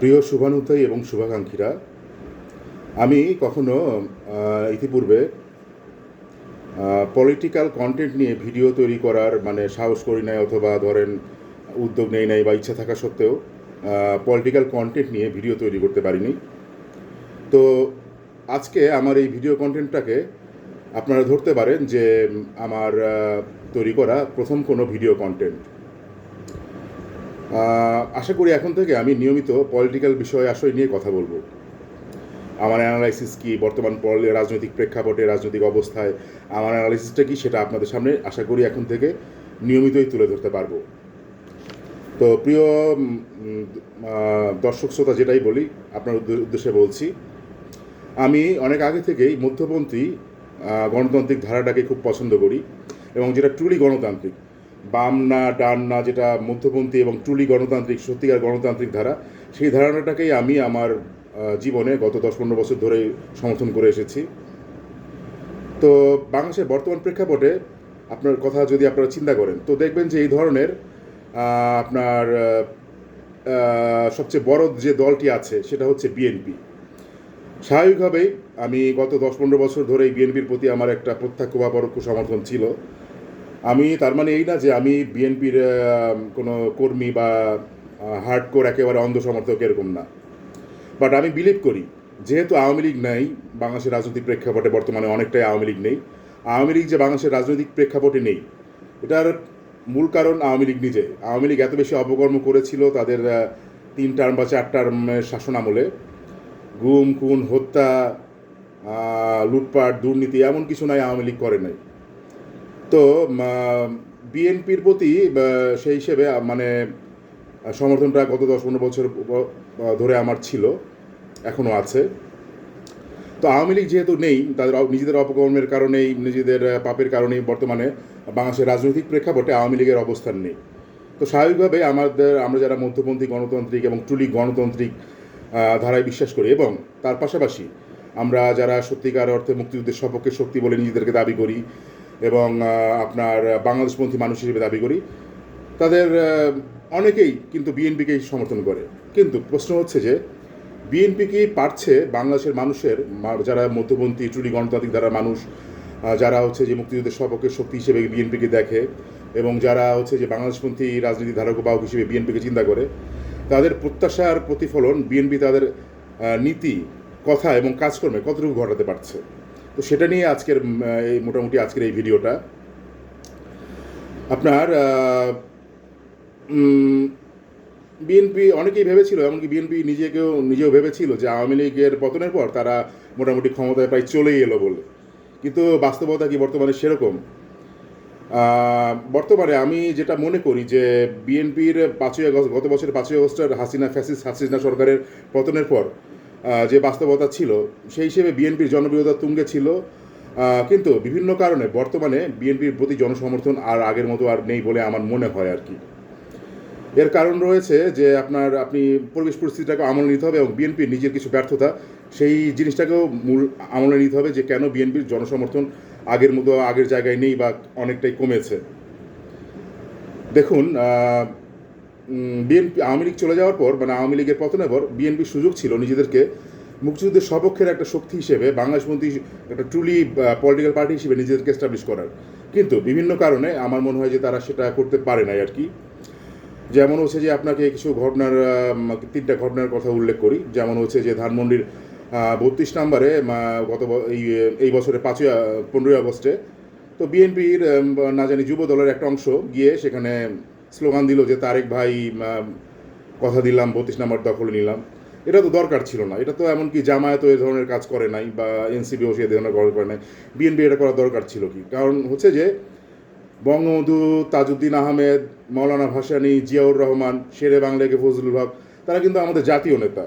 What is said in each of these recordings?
প্রিয় শুভানুধ্যায়ী এবং শুভাকাঙ্ক্ষীরা, আমি কখনো ইতিপূর্বে পলিটিক্যাল কন্টেন্ট নিয়ে ভিডিও তৈরি করার মানে সাহস করি নাই অথবা ধরেন উদ্যোগ নেই নাই বা ইচ্ছা থাকা সত্ত্বেও পলিটিক্যাল কন্টেন্ট নিয়ে ভিডিও তৈরি করতে পারিনি। তো আজকে আমার এই ভিডিও কন্টেন্টটাকে আপনারা ধরতে পারেন যে আমার তৈরি করা প্রথম কোনো ভিডিও কন্টেন্ট আশা করি এখন থেকে আমি নিয়মিত পলিটিক্যাল বিষয় আশয় নিয়ে কথা বলব। আমার অ্যানালাইসিস কি, বর্তমান রাজনৈতিক প্রেক্ষাপটে রাজনৈতিক অবস্থায়, আমার অ্যানালাইসিসটা কি সেটা আপনাদের সামনে আশা করি এখন থেকে নিয়মিতই তুলে ধরতে পারব। তো প্রিয় দর্শক শ্রোতা যেটাই বলি, আপনার উদ্দেশ্যে বলছি, আমি অনেক আগে থেকেই মধ্যপন্থী গণতান্ত্রিক ধারাটাকে খুব পছন্দ করি এবং যেটা ট্রুলি গণতান্ত্রিক। বাম না ডান না যেটা মধ্যপন্থী এবং ট্রুলি গণতান্ত্রিক, সত্যিকার গণতান্ত্রিক ধারা, সেই ধারণাটাকেই আমি আমার জীবনে গত দশ পনেরো বছর ধরে সমর্থন করে এসেছি। তো বাংলাদেশের বর্তমান প্রেক্ষাপটে আপনার কথা যদি আপনারা চিন্তা করেন, তো দেখবেন যে এই ধরনের আপনার সবচেয়ে বড় যে দলটি আছে সেটা হচ্ছে বিএনপি। স্বাভাবিকভাবেই আমি গত দশ পনেরো বছর ধরে বিএনপির প্রতি আমার একটা প্রত্যক্ষ বা পরোক্ষ সমর্থন ছিল। আমি তার মানে এই না যে আমি বিএনপির কোনো কর্মী বা হার্ড কোর একেবারে অন্ধ সমর্থক এরকম না। বাট আমি বিলিভ করি, যেহেতু আওয়ামী লীগ নেই, বাংলাদেশের রাজনৈতিক প্রেক্ষাপটে বর্তমানে অনেকটাই আওয়ামী লীগ নেই। আওয়ামী লীগ যে বাংলাদেশের রাজনৈতিক প্রেক্ষাপটে নেই, এটার মূল কারণ আওয়ামী লীগ নিজে। আওয়ামী লীগ এত বেশি অপকর্ম করেছিল তাদের তিন টার্ম বা চার টার্মের শাসন আমলে। গুম, খুন, হত্যা লুটপাট, দুর্নীতি এমন কিছু নাই আওয়ামী লীগ করে নাই। তো বিএনপির প্রতি সেই হিসেবে মানে সমর্থনটা গত দশ পনেরো বছর ধরে আমার ছিল এখনও আছে। তো আওয়ামী লীগ যেহেতু নেই, তাদের নিজেদের অপকর্মের কারণেই, নিজেদের পাপের কারণেই বর্তমানে বাংলাদেশের রাজনৈতিক প্রেক্ষাপটে আওয়ামী লীগের অবস্থান নেই। তো স্বাভাবিকভাবে আমাদের, আমরা যারা মধ্যপন্থী, গণতান্ত্রিক এবং ট্রুলি গণতান্ত্রিক ধারায় বিশ্বাস করি এবং তার পাশাপাশি আমরা যারা সত্যিকার অর্থে মুক্তিযুদ্ধের সপক্ষে শক্তি বলে নিজেদেরকে দাবি করি এবং আপনার বাংলাদেশপন্থী মানুষ হিসেবে দাবি করি। তাদের অনেকেই কিন্তু বিএনপিকেই সমর্থন করে। কিন্তু প্রশ্ন হচ্ছে যে, বিএনপি কি পারছে বাংলাদেশের মানুষের যারা মধ্যপন্থী ট্রুলি গণতান্ত্রিক ধারার মানুষ যারা হচ্ছে যে মুক্তিযুদ্ধের সপক্ষে শক্তি হিসেবে বিএনপিকে দেখে এবং যারা হচ্ছে যে বাংলাদেশপন্থী রাজনীতি ধারক বাহক হিসেবে বিএনপিকে চিন্তা করে, তাদের প্রত্যাশার প্রতিফলন বিএনপি তাদের নীতি, কথা এবং কাজকর্মে কতটুকু ঘটাতে পারছে? তো সেটা নিয়ে আজকের এই মোটামুটি আজকের এই ভিডিওটা। আপনার বিএনপি অনেকেই ভেবেছিল, এমনকি বিএনপি নিজেকেও, নিজেও ভেবেছিল যে আওয়ামী লীগের পতনের পর তারা মোটামুটি ক্ষমতায় প্রায় চলেই এলো বলে। কিন্তু বাস্তবতা কি বর্তমানে সেরকম? বর্তমানে আমি যেটা মনে করি যে বিএনপির পাঁচই আগস্ট, গত বছরের পাঁচই আগস্টের হাসিনা, ফ্যাসিস, হাসিনা সরকারের পতনের পর যে বাস্তবতা ছিল, সেই হিসেবে বিএনপির জনপ্রিয়তা তুঙ্গে ছিল। কিন্তু বিভিন্ন কারণে বর্তমানে বিএনপির প্রতি জনসমর্থন আর আগের মতো আর নেই বলে আমার মনে হয় আর কি। এর কারণ রয়েছে যে আপনার, আপনি পরিবেশ পরিস্থিতিটাকে আমলে নিতে হবে এবং বিএনপির নিজের কিছু ব্যর্থতা, সেই জিনিসটাকেও মূল আমলে নিতে হবে যে কেন বিএনপির জনসমর্থন আগের মতো আগের জায়গায় নেই বা অনেকটাই কমেছে। দেখুন বিএনপি, আওয়ামী লীগ চলে যাওয়ার পর মানে আওয়ামী লীগের পতনের পর বিএনপির সুযোগ ছিল নিজেদেরকে মুক্তিযুদ্ধের সপক্ষের একটা শক্তি হিসেবে বাংলাদেশপন্থী একটা ট্রুলি পলিটিক্যাল পার্টি হিসেবে নিজেদেরকে এস্টাবলিশ করার। কিন্তু বিভিন্ন কারণে আমার মনে হয় যে তারা সেটা করতে পারে নাই আর কি। যেমন হচ্ছে যে আপনাকে কিছু ঘটনার তিনটা ঘটনার কথা উল্লেখ করি। যেমন হচ্ছে যে ধানমন্ডির বত্রিশ নম্বরে গত এই এই বছরের পাঁচই পনেরোই আগস্টে, তো বিএনপির না জানি যুব দলের একটা অংশ গিয়ে সেখানে স্লোগান দিল যে তারেক ভাই কথা দিলাম, বত্রিশ নম্বর দখলে নিলাম। এটা তো দরকার ছিল না। এটা তো এমনকি জামায়াতও এ ধরনের কাজ করে নাই বা এনসিবিও সে ধরনের কাজ করে নাই। বিএনপি এটা করা দরকার ছিল কি? কারণ হচ্ছে যে বঙ্গবন্ধু তাজউদ্দিন আহমেদ মৌলানা ভাসানী, জিয়াউর রহমান, শেরে বাংলাকে ফজলুল হক, তারা কিন্তু আমাদের জাতীয় নেতা।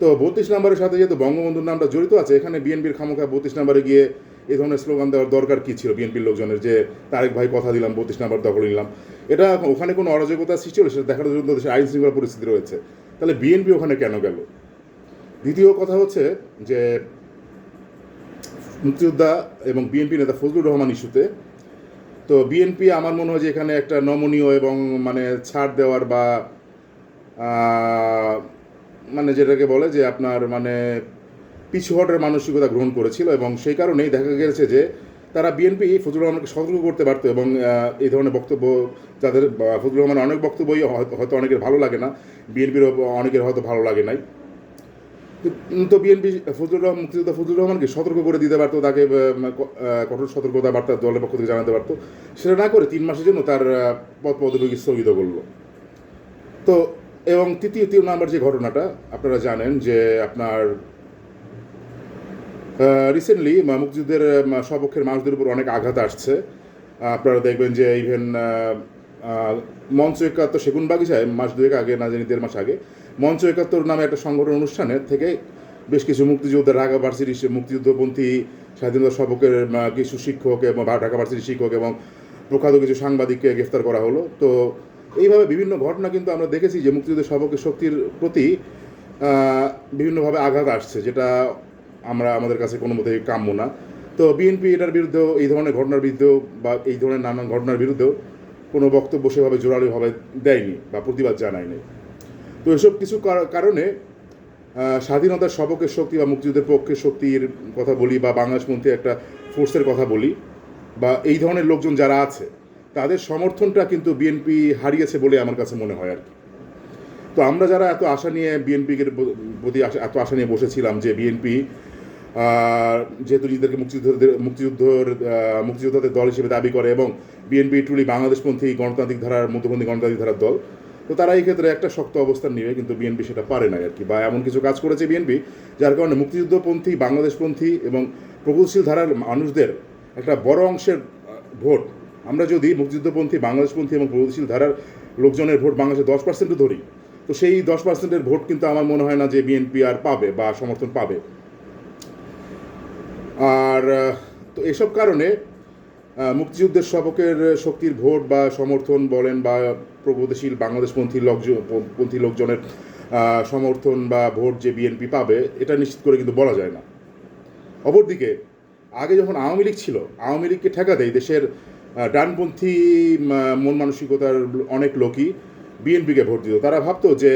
তো বত্রিশ নম্বরের সাথে যেহেতু বঙ্গবন্ধুর নামটা জড়িত আছে, এখানে বিএনপির খামোখা বত্রিশ নম্বরে গিয়ে এই ধরনের স্লোগান দেওয়ার দরকার কী ছিল বিএনপির লোকজনের? যে তারেক ভাই কথা দিলাম, বত্রিশ নম্বর দখল নিলাম। এটা ওখানে কোনো অরাজকতা সৃষ্টি হলো? সেটা দেখার জন্য দেশের আইন শৃঙ্খলা পরিস্থিতি রয়েছে। তাহলে বিএনপি ওখানে কেন গেল? দ্বিতীয় কথা হচ্ছে যে মুক্তিযোদ্ধা এবং বিএনপি নেতা ফজলুর রহমান ইস্যুতে, তো বিএনপি আমার মনে হয় যে এখানে একটা নমনীয় এবং মানে ছাড় দেওয়ার বা মানে যেটাকে বলে যে আপনার মানে পিছু হটার মানসিকতা গ্রহণ করেছিল এবং সেই কারণেই দেখা গেছে যে তারা বিএনপি ফজলুর রহমানকে সতর্ক করতে পারতো এবং এই ধরনের বক্তব্য, যাদের বা ফজলুর রহমান অনেক বক্তব্যই হয়তো অনেকের ভালো লাগে না বিএনপির অনেকের হয়তো ভালো লাগে নাই। তো- বিএনপি ফজলুর রহমান, মুক্তিযোদ্ধা ফজলুর রহমানকে সতর্ক করে দিতে পারতো, তাকে কঠোর সতর্কতা বার্তা দলের পক্ষ থেকে জানাতে পারতো। সেটা না করে তিন মাসের জন্য তার পদ পদবী স্থগিত করল। তো, এবং তৃতীয় তৃতীয় নাম্বার যে ঘটনাটা, আপনারা জানেন যে আপনার রিসেন্টলি মুক্তিযুদ্ধের আহ, সপক্ষের মানুষদের উপর অনেক আঘাত আসছে। আপনারা দেখবেন যে ইভেন মঞ্চ একাত্তর সেগুন বাগিচায় মাস দুয়েক আগে না জানি দেড় মাস আগে মঞ্চ একাত্তর নামে একটা সংগঠন অনুষ্ঠানে থেকে বেশ কিছু মুক্তিযোদ্ধা ঢাকা ভার্সিটির মুক্তিযুদ্ধপন্থী স্বাধীনতা সপক্ষের কিছু শিক্ষক এবং ঢাকা ভার্সিটির শিক্ষক এবং প্রখ্যাত কিছু সাংবাদিককে গ্রেফতার করা হলো। তো এইভাবে বিভিন্ন ঘটনা কিন্তু আমরা দেখেছি যে মুক্তিযুদ্ধের সপক্ষের শক্তির প্রতি বিভিন্নভাবে আঘাত আসছে যেটা আমরা আমাদের কাছে কোনো মতেই কাম্য না। তো বিএনপি এটার বিরুদ্ধেও, এই ধরনের ঘটনার বিরুদ্ধেও বা এই ধরনের নানান ঘটনার বিরুদ্ধেও কোনো বক্তব্য সেভাবে জোরালোভাবে দেয়নি বা প্রতিবাদ জানায়নি। তো এসব কিছু কারণে স্বাধীনতার সবকের শক্তি বা মুক্তিযুদ্ধের পক্ষের শক্তির কথা বলি বা বাংলাদেশপন্থী একটা ফোর্সের কথা বলি বা এই ধরনের লোকজন যারা আছে, তাদের সমর্থনটা কিন্তু বিএনপি হারিয়েছে বলে আমার কাছে মনে হয় আর কি। তো আমরা যারা এত আশা নিয়ে বিএনপির প্রতি এত আশা নিয়ে বসেছিলাম যে বিএনপি যেহেতু নিজেদেরকে মুক্তিযুদ্ধর আহ, মুক্তিযোদ্ধাদের দল হিসেবে দাবি করে এবং বিএনপি টুলি বাংলাদেশপন্থী গণতান্ত্রিক ধারার মধ্যপন্থী গণতান্ত্রিক ধারার দল তো তারা এই ক্ষেত্রে একটা শক্ত অবস্থান নিবে কিন্তু বিএনপি সেটা পারে না আর কি বা এমন কিছু কাজ করেছে বিএনপি যার কারণে মুক্তিযুদ্ধপন্থী বাংলাদেশপন্থী এবং প্রগতিশীল ধারার মানুষদের একটা বড় অংশের ভোট। আমরা যদি মুক্তিযুদ্ধপন্থী বাংলাদেশপন্থী এবং প্রগতিশীল ধারার লোকজনের ভোট বাংলাদেশে দশ পার্সেন্টও ধরি তো সেই দশ পার্সেন্টের ভোট কিন্তু আমার মনে হয় না যে বিএনপি আর পাবে বা সমর্থন পাবে। আর তো এসব কারণে মুক্তিযুদ্ধের সপক্ষের শক্তির ভোট বা সমর্থন বলেন বা প্রগতিশীল বাংলাদেশপন্থী লোকজন পন্থী লোকজনের সমর্থন বা ভোট যে বিএনপি পাবে, এটা নিশ্চিত করে কিন্তু বলা যায় না। অপরদিকে, আগে যখন আওয়ামী লীগ ছিল, আওয়ামী লীগকে ঠেকাতে এই দেশের ডানপন্থী মন মানসিকতার অনেক লোকই বিএনপিকে ভোট দিত। তারা ভাবতো যে,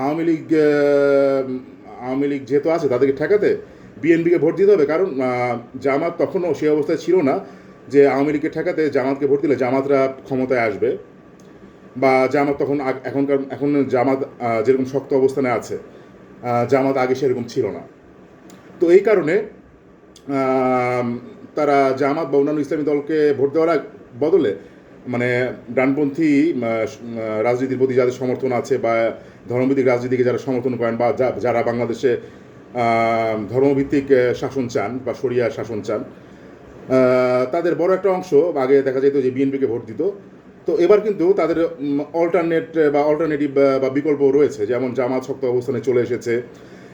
আওয়ামী লীগ আওয়ামী লীগ যেহেতু আছে, তাদেরকে ঠেকাতে বিএনপিকে ভোট দিতে হবে। কারণ জামাত তখনও সেই অবস্থায় ছিল না যে আওয়ামী লীগকে ঠেকাতে জামাতকে ভোট দিলে জামাতরা ক্ষমতায় আসবে বা জামাত তখন এখনকার, এখন জামাত যেরকম শক্ত অবস্থানে আছে জামাত আগে সেরকম ছিল না। তো এই কারণে তারা জামাত বা অন্যান্য ইসলামী দলকে ভোট দেওয়ার বদলে মানে ডানপন্থী রাজনীতির প্রতি যাদের সমর্থন আছে বা ধর্মভিত্তিক রাজনীতিকে যারা সমর্থন করেন বা যারা বাংলাদেশে ধর্মভিত্তিক শাসন চান বা সরিয়া শাসন চান। তাদের বড় একটা অংশ, আগে দেখা যেত যে বিএনপিকে ভোট দিত। তো এবার কিন্তু তাদের অল্টারনেট বা অল্টারনেটিভ বা বিকল্প রয়েছে। যেমন জামাত শক্ত অবস্থানে চলে এসেছে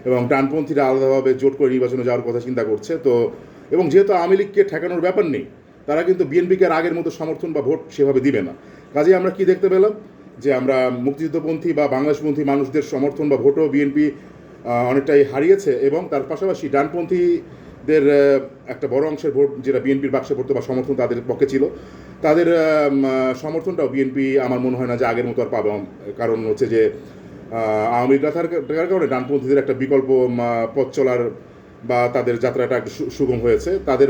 এবং ডানপন্থীরা আলাদাভাবে জোট করে নির্বাচনে যাওয়ার কথা চিন্তা করছে। তো, এবং যেহেতু আওয়ামী লীগকে ঠেকানোর ব্যাপার নেই, তারা কিন্তু বিএনপিকে আগের মতো সমর্থন বা ভোট সেভাবে দিবে না। কাজে আমরা কি দেখতে পেলাম? যে আমরা মুক্তিযুদ্ধপন্থী বা বাংলাদেশপন্থী মানুষদের সমর্থন বা ভোটও বিএনপি অনেকটাই হারিয়েছে এবং তার পাশাপাশি ডানপন্থীদের একটা বড় অংশের ভোট, যেটা বিএনপির বাক্সে পড়তো বা সমর্থন তাদের পক্ষে ছিল, তাদের সমর্থনটাও বিএনপি আমার মনে হয় না যে আগের মতো আর পাবে। কারণ হচ্ছে যে আওয়ামী লীগ থাকার কারণে ডানপন্থীদের একটা বিকল্প পথ চলার বা তাদের যাত্রাটা একটু সুগম হয়েছে। তাদের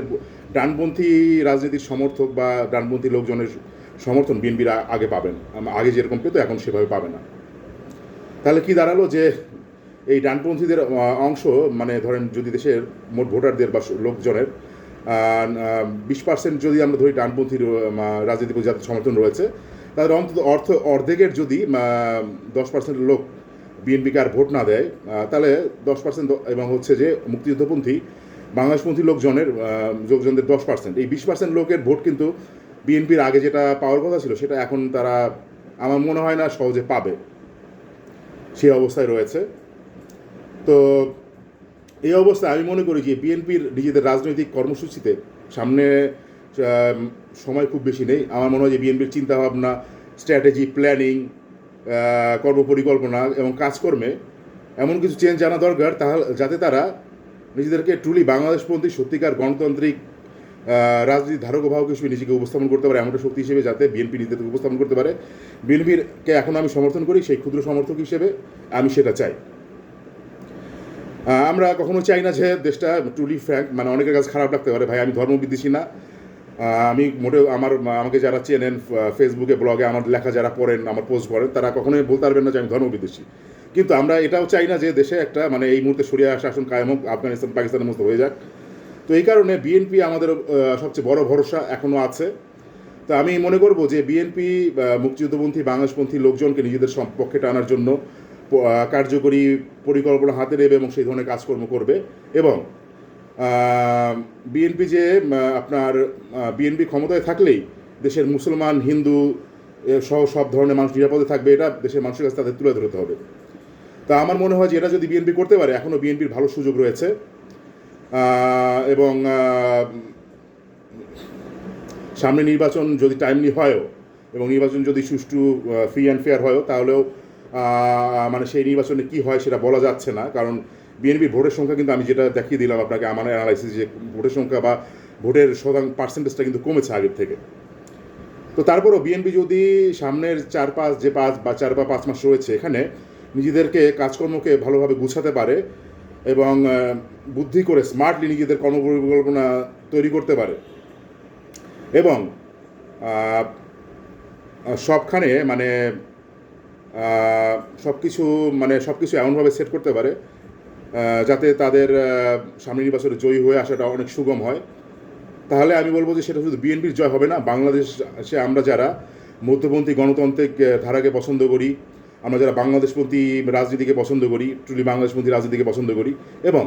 ডানপন্থী রাজনীতির সমর্থক বা ডানপন্থী লোকজনের সমর্থন বিএনপির আগে পাবেন। আগে যেরকম পেতো এখন সেভাবে পাবে না। তাহলে কি দাঁড়াল যে এই ডানপন্থীদের অংশ মানে ধরেন যদি দেশের মোট ভোটারদের বা লোকজনের বিশ পার্সেন্ট যদি আমরা ধরি ডানপন্থী রাজনীতি যাদের সমর্থন রয়েছে, তাদের অন্তত অর্থ অর্ধেকের যদি দশ পার্সেন্ট লোক বিএনপিকে আর ভোট না দেয় তাহলে দশ পার্সেন্ট এবং হচ্ছে যে মুক্তিযুদ্ধপন্থী বাংলাদেশপন্থী লোকজনের লোকজনদের দশ পার্সেন্ট। এই বিশ পার্সেন্ট লোকের ভোট কিন্তু বিএনপির আগে যেটা পাওয়ার কথা ছিল, সেটা এখন তারা, আমার মনে হয় না সহজে পাবে। সেই অবস্থায় রয়েছে। তো এই অবস্থায় আমি মনে করি যে বিএনপির নিজেদের রাজনৈতিক কর্মসূচিতে সামনে সময় খুব বেশি নেই। আমার মনে হয় যে বিএনপির চিন্তাভাবনা, স্ট্র্যাটেজি, প্ল্যানিং কর্মপরিকল্পনা এবং কাজকর্মে এমন কিছু চেঞ্জ আনা দরকার, তাহলে যাতে তারা নিজেদেরকে ট্রুলি বাংলাদেশপন্থী, সত্যিকার গণতান্ত্রিক রাজনীতির ধারক বাহক হিসেবে নিজেকে উপস্থাপন করতে পারে, এমনটা শক্তি হিসেবে যাতে বিএনপি নিজেদেরকে উপস্থাপন করতে পারে। বিএনপিরকে এখন আমি সমর্থন করি, সেই ক্ষুদ্র সমর্থক হিসেবে আমি সেটা চাই। আমরা কখনো চাই না যে দেশটা টুলি ফ্র্যাঙ্ক মানে অনেকের কাছে খারাপ লাগতে পারে। ভাই, আমি ধর্ম বিদ্বেষী না। আমি মোটেও আমার আমাকে যারা চেনেন ফেসবুকে ব্লগে আমার লেখা যারা পড়েন, আমার পোস্ট পড়েন, তারা কখনোই বলতে পারবেন না যে আমি ধর্ম বিদ্বেষী। কিন্তু আমরা এটাও চাই না যে দেশে একটা মানে এই মুহূর্তে সরিয়া শাসন কায়েম হোক, আফগানিস্তান, পাকিস্তানের মতো হয়ে যাক। তো এই কারণে বিএনপি আমাদের সবচেয়ে বড় ভরসা এখনও আছে। তো আমি মনে করব যে বিএনপি মুক্তিযুদ্ধপন্থী, বাংলাদেশপন্থী লোকজনকে নিজেদের পক্ষে টানার জন্য কার্যকরী পরিকল্পনা হাতে নেবে এবং সেই ধরনের কাজকর্ম করবে এবং বিএনপি যে আপনার বিএনপি ক্ষমতায় থাকলেই দেশের মুসলমান, হিন্দু সহ সব ধরনের মানুষ নিরাপদে থাকবে, এটা দেশের মানুষের কাছে তাদের তুলে ধরতে হবে। তা আমার মনে হয় যে এটা যদি বিএনপি করতে পারে এখনও বিএনপির ভালো সুযোগ রয়েছে। এবং সামনে নির্বাচন যদি টাইমলি হয়ও এবং নির্বাচন যদি সুষ্ঠু ফ্রি অ্যান্ড ফেয়ার হয়ও, তাহলেও মানে সেই নির্বাচনে কি হয় সেটা বলা যাচ্ছে না, কারণ বিএনপি ভোটের সংখ্যা কিন্তু আমি যেটা দেখিয়ে দিলাম আপনাকে আমার অ্যানালাইসিস যে ভোটের সংখ্যা বা ভোটের শতাংশ পার্সেন্টেজটা কিন্তু কমেছে আগের থেকে। তো তারপরও বিএনপি যদি সামনের চার পাঁচ যে পাঁচ বা চার বা পাঁচ মাস রয়েছে এখানে নিজেদেরকে কাজকর্মকে ভালোভাবে গুছাতে পারে এবং বুদ্ধি করে স্মার্টলি নিজেদের কর্মপরিকল্পনা তৈরি করতে পারে। এবং সবখানে মানে সব কিছু মানে সব কিছু এমনভাবে সেট করতে পারে যাতে তাদের সামনে নির্বাচনে জয়ী হয়ে আসাটা অনেক সুগম হয়। তাহলে আমি বলব যে সেটা শুধু বিএনপির জয় হবে না, বাংলাদেশে আমরা যারা মধ্যপন্থী গণতান্ত্রিক ধারাকে পছন্দ করি, আমরা যারা বাংলাদেশপন্থী রাজনীতিকে পছন্দ করি ট্রুলি বাংলাদেশপন্থী রাজনীতিকে পছন্দ করি, এবং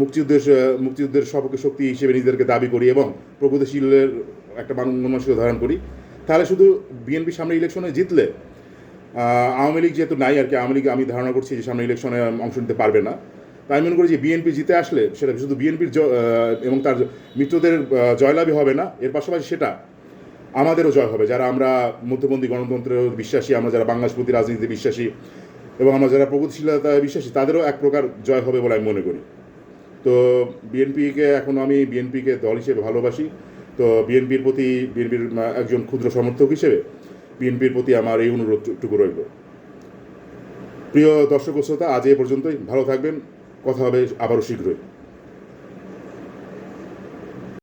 মুক্তিযুদ্ধের মুক্তিযুদ্ধের সপক্ষে শক্তি হিসেবে নিজেদেরকে দাবি করি এবং প্রগতিশীলের একটা মানসিকতা ধারণ করি, তাহলে শুধু বিএনপি সামনে ইলেকশনে জিতলে আওয়ামী লীগ যেহেতু নাই আর কি, আওয়ামী লীগ আমি ধারণা করছি যে সামনে ইলেকশনে অংশ নিতে পারবে না। তাই মনে করি যে বিএনপি জিতে আসলে সেটা শুধু বিএনপির এবং তার মিত্রদের জয়লাভই হবে না, এর পাশাপাশি সেটা আমাদেরও জয় হবে। যারা আমরা মধ্যপন্থী গণতন্ত্রের বিশ্বাসী, আমরা যারা বাংলাদেশ প্রতি রাজনীতিতে বিশ্বাসী এবং আমরা যারা প্রগতিশীলতায় বিশ্বাসী, তাদেরও এক প্রকার জয় হবে বলে আমি মনে করি। তো বিএনপিকে এখন আমি বিএনপিকে দল হিসেবে ভালোবাসি। তো বিএনপির প্রতি, বিএনপির একজন ক্ষুদ্র সমর্থক হিসেবে বিএনপির প্রতি আমার এই অনুরোধটুকু রইল। প্রিয় দর্শক শ্রোতা, আজ এ পর্যন্তই। ভালো থাকবেন। কথা হবে আবারও শীঘ্রই।